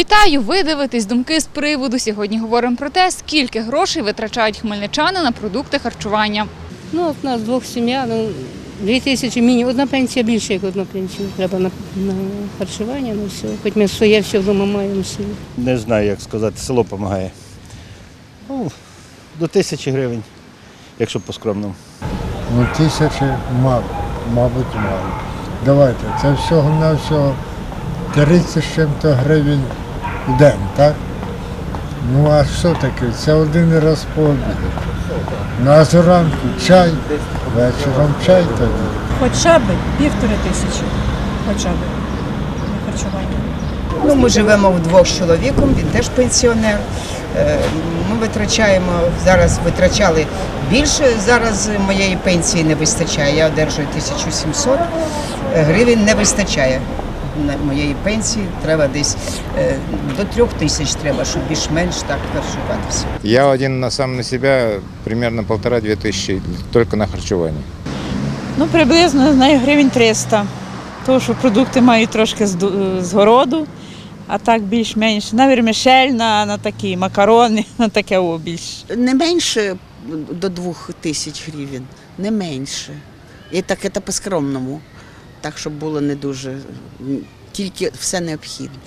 Вітаю! Ви дивитесь думки з приводу. Сьогодні говоримо про те, скільки грошей витрачають хмельничани на продукти харчування. Ну, от у нас двох сім'я, ну, дві тисячі мінімум. Одна пенсія більше, як одна пенсія. Треба на, на харчування, на все. Хоч ми своє все вдома маємо собі. не знаю, як сказати, село допомагає. Ну, до тисячі гривень, якщо по-скромному. Ну, тисячі, мабуть, мабуть, мало. Давайте, це всього на всього 30 з чим-то гривень день, так? Ну а що таке? Це один раз по обіду. Ну а зранку чай, вечором чай тоді. Хоча б півтори тисячі. Хоча б на харчування. Ну, ми живемо вдвох з чоловіком, він теж пенсіонер. Е, Ми витрачаємо зараз витрачали більше. Зараз моєї пенсії не вистачає. Я одержую 1700 гривень, не вистачає. Моєї пенсії треба десь е, до трьох тисяч треба, щоб більш-менш так харчуватися. Я один на сам на себя примерно полтора-две тысячи только на харчевание. Ну, приблизно знаю, гривень 300. Тому що продукти мають трошки з, з городу, а так більш-менш на вермішель, на, на такі макарони, на таке о, більш. Не менше до двох тисяч гривень, не менше. І так це по-скромному. Так, щоб було не дуже, тільки все необхідне.